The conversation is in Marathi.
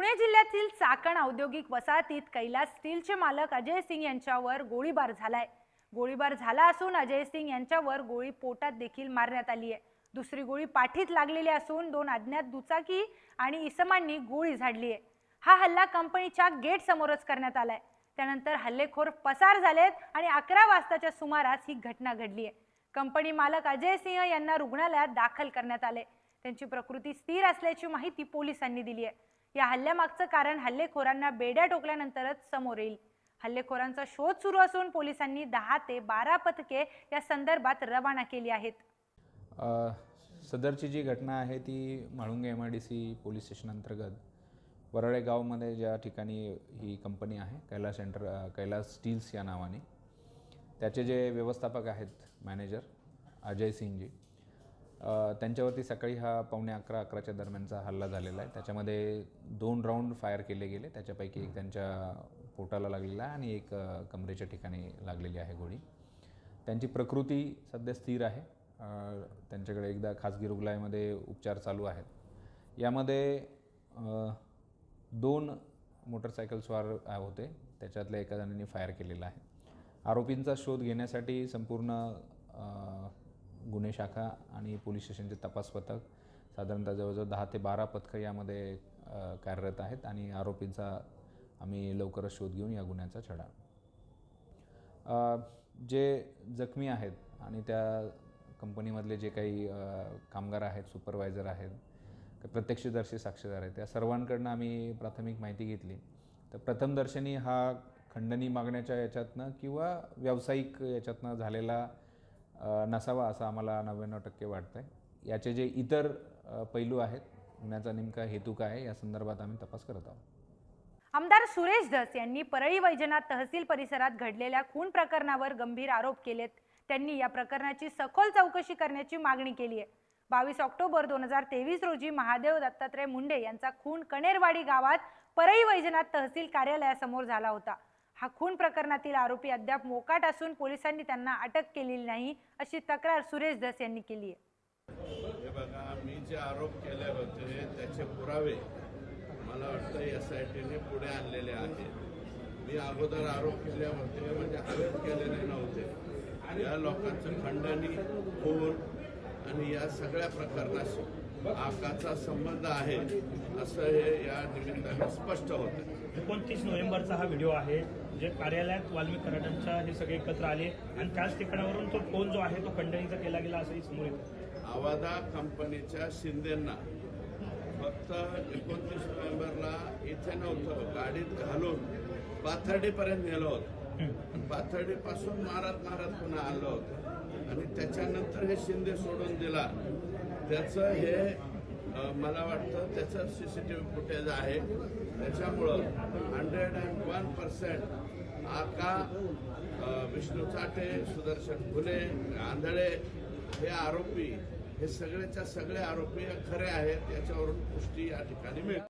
पुणे जिल्ह्यातील चाकण औद्योगिक वसाहतीत कैलास स्टीलचे मालक अजय सिंग यांच्यावर गोळीबार झालाय. गोळीबार झाला असून अजय सिंग यांच्यावर गोळी पोटात देखील मारण्यात आली आहे. दुसरी गोळी पाठीत लागलेली असून दोन अज्ञात दुचाकी आणि इसमांनी गोळी झाडली आहे. हा हल्ला कंपनीच्या गेट समोरच करण्यात आलाय. त्यानंतर हल्लेखोर पसार झालेत आणि अकरा वाजताच्या सुमारास ही घटना घडली आहे. कंपनी मालक अजय सिंह यांना रुग्णालयात दाखल करण्यात आले. त्यांची प्रकृती स्थिर असल्याची माहिती पोलिसांनी दिली आहे. या हल्ल्यामागचं कारण हल्लेखोरांना बेड्या टोकल्यानंतरच समोर येईल. हल्लेखोरांचा शोध सुरू असून पोलिसांनी दहा ते बारा पथके या संदर्भात रवाना केली आहेत. सदरची जी घटना आहे ती Mhalunge M I D C police station अंतर्गत वरळे गावमध्ये ज्या ठिकाणी ही कंपनी आहे कैलास सेंटर कैलास स्टील्स या नावाने त्याचे जे व्यवस्थापक आहेत मॅनेजर अजय सिंगजी त्यांच्यावरती सकाळी हा पावणे अकरा अकराच्या दरम्यानचा हल्ला झालेला आहे. त्याच्यामध्ये दोन राऊंड फायर केले गेले. त्याच्यापैकी एक त्यांच्या पोटाला लागलेला आहे आणि एक कमरेच्या ठिकाणी लागलेली आहे गोळी. त्यांची प्रकृती सध्या स्थिर आहे. त्यांच्याकडे एकदा खाजगी रुग्णालयामध्ये उपचार चालू आहेत. यामध्ये दोन मोटरसायकल स्वार होते. त्याच्यातल्या एका जणांनी फायर केलेला आहे. आरोपींचा शोध घेण्यासाठी संपूर्ण गुन्हे शाखा आणि पोलीस स्टेशनचे तपास पथक साधारणतः जवळजवळ दहा ते बारा पथकं यामध्ये कार्यरत आहेत आणि आरोपींचा आम्ही लवकरच शोध घेऊन या गुन्ह्याचा छडा. जे जखमी आहेत आणि त्या कंपनीमधले जे काही कामगार आहेत सुपरवायझर आहेत प्रत्यक्षदर्शी साक्षीदार आहेत त्या सर्वांकडनं आम्ही प्राथमिक माहिती घेतली. तर प्रथमदर्शनी हा खंडणी मागण्याच्या याच्यातनं किंवा व्यावसायिक याच्यातनं झालेला नसावा असं आम्हाला नव्याण्णव टक्के वाटतं आहे याचे जे इतर पैलू आहेत होण्याचा नेमका हेतू काय आहे या संदर्भात आम्ही तपास करत आहोत. आमदार सुरेश धस यांनी परळी वैजनाथ तहसील परिसरात घडलेल्या खून प्रकरणावर गंभीर आरोप केलेत. त्यांनी या प्रकरणाची सखोल चौकशी करण्याची मागणी केली आहे. बावीस ऑक्टोबर दोन हजार तेवीस रोजी महादेव दत्तात्रय मुंडे यांचा खून कणेरवाडी गावात परळी वैजनाथ तहसील कार्यालयासमोर झाला होता. हा खून प्रकरणातील आरोपी अद्याप मोकाट असून पोलिसांनी त्यांना अटक केलेली नाही अशी तक्रार सुरेश धस यांनी केली आहे. हे बघा मी जे आरोप केले होते त्याचे पुरावे मला वाटतं एस आय टीने पुढे आणलेले आहेत. मी अगोदर आरोप केले होते म्हणजे आरोप केलेले नव्हते. या लोकांचं खंडणी खून आणि या सगळ्या प्रकरणाशी आकाचा संबंध आहे असं हे या निमित्ताने स्पष्ट होतं एकोणतीस नोव्हेंबरचा हा व्हिडिओ आहे जे कार्यालयात वाल्मिक कराडांच्या हे सगळे एकत्र आले आणि त्याच ठिकाणावरून तो फोन जो आहे तो खंडणीचा केला गेला असंही समोर येतं. आवादा कंपनीच्या शिंदेंना. फक्त एकोणतीस नोव्हेंबरला इथे नव्हतं गाडीत घालून पाथर्डीपर्यंत नेलं होतं. पाथर्डीपासून मारत मारत पुन्हा आलो आणि त्याच्यानंतर हे शिंदे सोडून दिला. त्याचं हे मला वाटतं त्याचं C C T V footage आहे. त्याच्यामुळं हंड्रेड अँड वन पर्सेंट आका विष्णू चाटे सुदर्शन फुले आंधळे हे आरोपी हे सगळेच्या सगळे आरोपी खरे आहेत याच्यावरून पुष्टी या ठिकाणी मिळते.